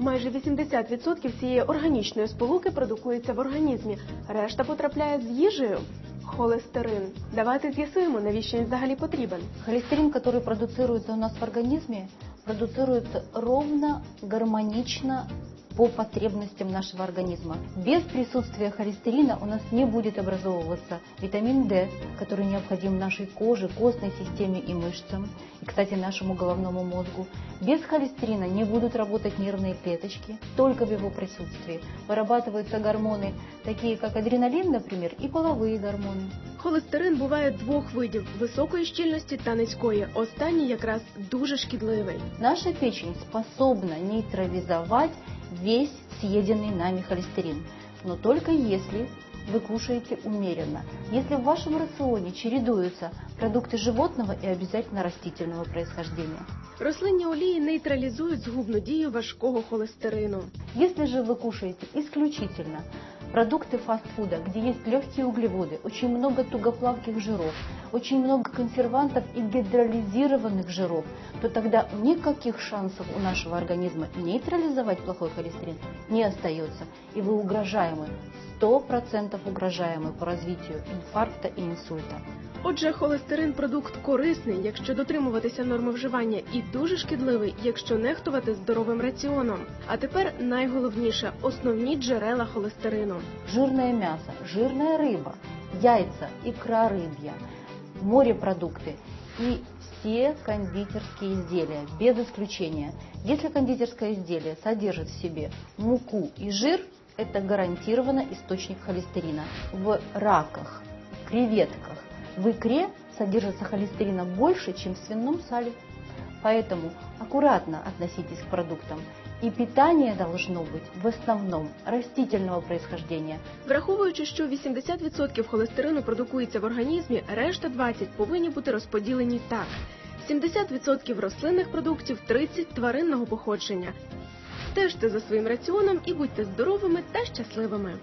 Майже 80% цієї органічної сполуки продукується в організмі, решта потрапляє з їжею. Холестерин. Давайте з'ясуємо, навіщо він взагалі потрібен. Холестерин, который продуцируется у нас в организме, продуцируется ровно, гармонично по потребностям нашего организма. Без присутствия холестерина у нас не будет образовываться витамин D, который необходим нашей коже, костной системе и мышцам, и, кстати, нашему головному мозгу. Без холестерина не будут работать нервные клеточки. Только в его присутствии вырабатываются гормоны, такие как адреналин, например, и половые гормоны. Холестерин буває двох видів високої щільності та низької. Останній якраз дуже шкідливий. Наша печень способна нейтрализовать весь съеденный нами холестерин, но только если вы кушаете умеренно. Если в вашем рационе чередуются продукты животного и обязательно растительного происхождения. Рослинні олії нейтралізують згубну дію важкого холестерину. Если же вы кушаете исключительно продукты фастфуда, где есть легкие углеводы, очень много тугоплавких жиров, очень много консервантов и гидролизированных жиров, то тогда никаких шансов у нашего организма нейтрализовать плохой холестерин не остается. И вы угрожаемы, 100% угрожаемы по развитию инфаркта и инсульта. Отже, холестерин продукт корисний, якщо дотримуватися норми вживання, і дуже шкідливий, якщо нехтувати здоровим раціоном. А тепер найголовніше основні джерела холестерину. Жирное мясо, жирная рыба, яйца, икра рыбья, морепродукты и все кондитерские изделия, без исключения. Если кондитерское изделие содержит в себе муку и жир, это гарантированно источник холестерина. В раках, креветках, в икре содержится холестерина больше, чем в свином сале. Поэтому аккуратно относитесь к продуктам. И питание должно быть в основном растительного происхождения. Враховуючи, що 80% холестерину продукується в організмі, решта 20% повинні бути розподілені так: 70% рослинних продуктів, 30% тваринного походження. Стежте за своїм раціоном і будьте здоровими та щасливими.